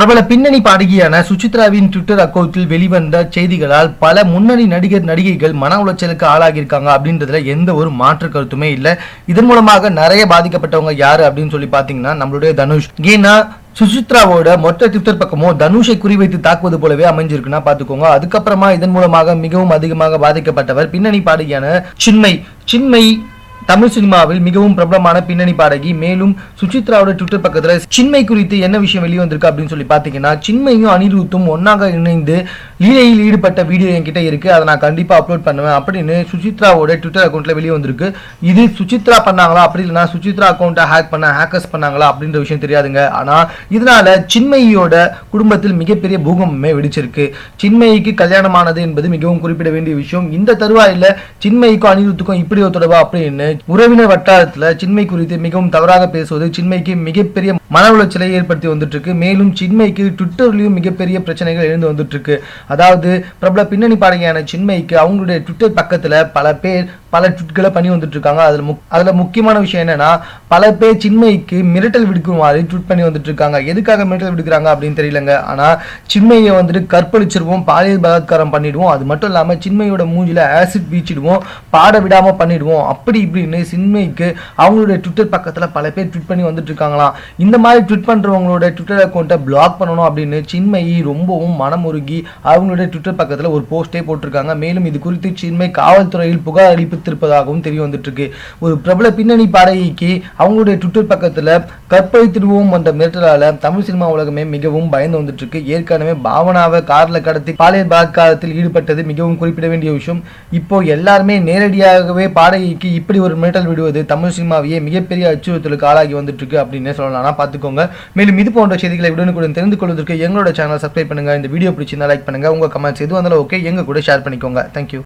பிரபல பின்னணி பாடகியான சுசித்ராவின் ட்விட்டர் அக்கௌண்ட்டில் வெளிவந்த செய்திகளால் பல முன்னணி நடிகர் நடிகைகள் மன உளைச்சலுக்கு ஆளாகியிருக்காங்க அப்படின்றதுல எந்த ஒரு மாற்று கருத்துமே இல்லை. இதன் மூலமாக நிறைய பாதிக்கப்பட்டவங்க யாரு அப்படின்னு சொல்லி பார்த்தீங்கன்னா நம்மளுடைய தனுஷ். ஏன்னா சுசித்ராவோட மொத்த ட்விட்டர் பக்கமும் தனுஷை குறிவைத்து தாக்குவது போலவே அமைஞ்சிருக்குன்னா பார்த்துக்கோங்க. அதுக்கப்புறமா இதன் மூலமாக மிகவும் அதிகமாக பாதிக்கப்பட்டவர் பின்னணி பாடகியான சின்மை சின்மை தமிழ் சினிமாவில் மிகவும் பிரபலமான பின்னணி பாடகி மேலும் சுசித்ராவோட ட்விட்டர் பக்கத்துல சின்மை குறித்து என்ன விஷயம் வெளியே வந்திருக்கு அப்படின்னு சொல்லி பாத்தீங்கன்னா சின்மையும் அனிருத்தும் ஒன்னாக இணைந்து லீலையில் ஈடுபட்ட வீடியோ என்கிட்ட இருக்கு. அதை நான் கண்டிப்பா அப்லோட் பண்ணுவேன் அப்படின்னு சுசித்ராவோட ட்விட்டர் அக்கௌண்ட்ல வெளியே வந்திருக்கு இது சுசித்ரா பண்ணாங்களா? அப்படி இல்லைன்னா சுசித்ரா அக்கௌண்ட்டை ஹேக் பண்ண ஹேக்கர்ஸ் பண்ணாங்களா? அப்படின்ற விஷயம் தெரியாதுங்க. ஆனா இதனால சின்மையோட குடும்பத்தில் மிகப்பெரிய பூகம்பமே வெடிச்சிருக்கு. சின்மயிக்கு கல்யாணமானது என்பது மிகவும் குறிப்பிட வேண்டிய விஷயம். இந்த தருவாயில் சின்மைக்கும் அனிருத்துக்கும் இப்படி ஒரு தொடர்பா அப்படின்னு உறவினர் வட்டாரத்துல சின்மை குறித்து மிகவும் தவறாக பேசுவது சின்மைக்கு மிகப்பெரிய மன உளைச்சலை ஏற்படுத்தி வந்துட்டு இருக்கு மேலும் சின்மைக்கு ட்விட்டர்லயும் மிகப்பெரிய பிரச்சனைகள் எழுந்து வந்துட்டு இருக்கு அதாவது பிரபல பின்னணி பாடகையான சின்மைக்கு அவங்களுடைய ட்விட்டர் பக்கத்துல பல பேர் பல ட்விட்களை பண்ணி வந்துட்டு இருக்காங்க அதுல முக் அதுல முக்கியமான விஷயம் என்னன்னா பல பேர் சின்மைக்கு மிரட்டல் விடுக்குமாறு ட்விட் பண்ணி வந்துட்டு இருக்காங்க எதுக்காக மிரட்டல் விடுக்கிறாங்க அப்படின்னு தெரியலங்க. ஆனா சின்மையை வந்துட்டு கற்பழிச்சிருவோம் பாலியல் பலாத்காரம் பண்ணிடுவோம். அது மட்டும் இல்லாம சின்மையோட மூஞ்சில ஆசிட் வீச்சிடுவோம் பாட விடாம பண்ணிடுவோம். அப்படி இப்படி இப்படின்னு சின்மைக்கு அவங்களுடைய ட்விட்டர் பக்கத்தில் பல பேர் ட்விட் பண்ணி வந்துட்டு இருக்காங்களாம் இந்த மாதிரி ட்விட் பண்ணுறவங்களோட ட்விட்டர் அக்கௌண்ட்டை பிளாக் பண்ணணும் அப்படின்னு சின்மயி ரொம்பவும் மனமுருகி அவங்களுடைய ட்விட்டர் பக்கத்தில் ஒரு போஸ்டே போட்டிருக்காங்க. மேலும் இது குறித்து சின்மை காவல்துறையில் புகார் அளிப்பித்திருப்பதாகவும் தெரிய வந்துட்டு ஒரு பிரபல பின்னணி பாடகிக்கு அவங்களுடைய ட்விட்டர் பக்கத்துல கற்பழித்திடுவோம் என்ற மிரட்டலால் தமிழ் சினிமா உலகமே மிகவும் பயந்து வந்துட்டு ஏற்கனவே பாவனாவை காரில் கடத்தி பாலியல் பலாத்காரத்தில் ஈடுபட்டது மிகவும் குறிப்பிட வேண்டிய விஷயம். இப்போ எல்லாருமே நேரடியாகவே பாடகிக்கு இப்படி ஒரு மிரட்டல் விடுவது தமிழ் சினிமாவையே மிகப்பெரிய அச்சுறுத்தலுக்கு ஆளாகி வந்துட்டு இருக்கு அப்படின்னு சொல்லலாம். பார்த்துக்கோங்க. மேலும் இது போன்ற செய்திகளை உடனுக்குடன் தெரிந்து கொள்வதற்கு எங்களோட சேனல் சப்ஸ்கிரைப் பண்ணுங்க. இந்த வீடியோ பிடிச்சிருந்தா லைக் பண்ணுங்க. உங்க கமெண்ட்ஸ் எது வந்தாலும் ஓகே எங்க கூட ஷேர் பண்ணிக்கோங்க. தேங்க்யூ